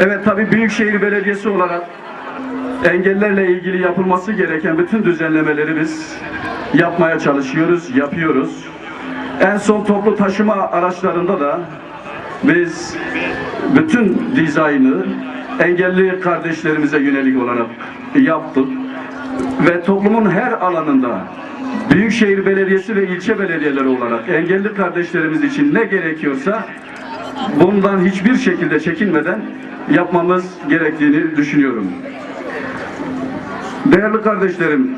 Evet tabii Büyükşehir Belediyesi olarak engellerle ilgili yapılması gereken bütün düzenlemeleri biz yapmaya çalışıyoruz, yapıyoruz. En son toplu taşıma araçlarında da biz bütün dizaynı engelli kardeşlerimize yönelik olarak yaptık. Ve toplumun her alanında Büyükşehir Belediyesi ve ilçe belediyeleri olarak engelli kardeşlerimiz için ne gerekiyorsa bundan hiçbir şekilde çekinmeden yapmamız gerektiğini düşünüyorum. Değerli kardeşlerim,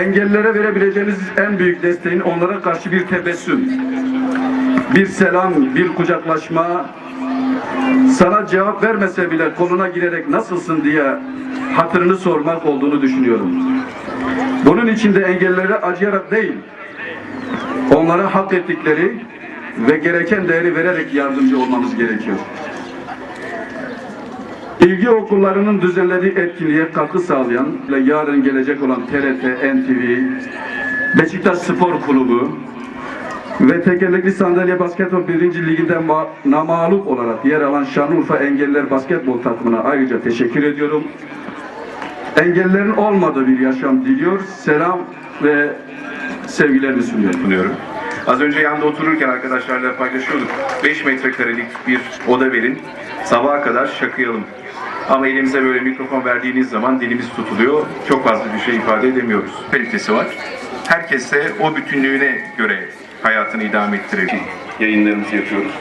engellilere verebileceğimiz en büyük desteğin onlara karşı bir tebessüm, bir selam, bir kucaklaşma, sana cevap vermese bile koluna girerek nasılsın diye hatırını sormak olduğunu düşünüyorum. Bunun için de engellilere acıyarak değil, onlara hak ettikleri ve gereken değeri vererek yardımcı olmamız gerekiyor. İlgi okullarının düzenlediği etkinliğe katkı sağlayan ve yarın gelecek olan TRT, NTV, Beşiktaş Spor Kulübü ve tekerlekli sandalye basketbol 1. liginde ma- namağlup olarak yer alan Şanlıurfa Engelliler Basketbol takımına ayrıca teşekkür ediyorum. Engellilerin olmadığı bir yaşam diliyor. Selam ve sevgilerimi sunuyorum. Az önce yanda otururken arkadaşlarla paylaşıyorduk. 5 metrekarelik bir oda verin, sabaha kadar şakıyalım. Ama elimize böyle mikrofon verdiğiniz zaman dilimiz tutuluyor. Çok fazla bir şey ifade edemiyoruz. Kalitesi var. Herkes de o bütünlüğüne göre hayatını idame ettirebilir. Yayınlarımızı yapıyoruz.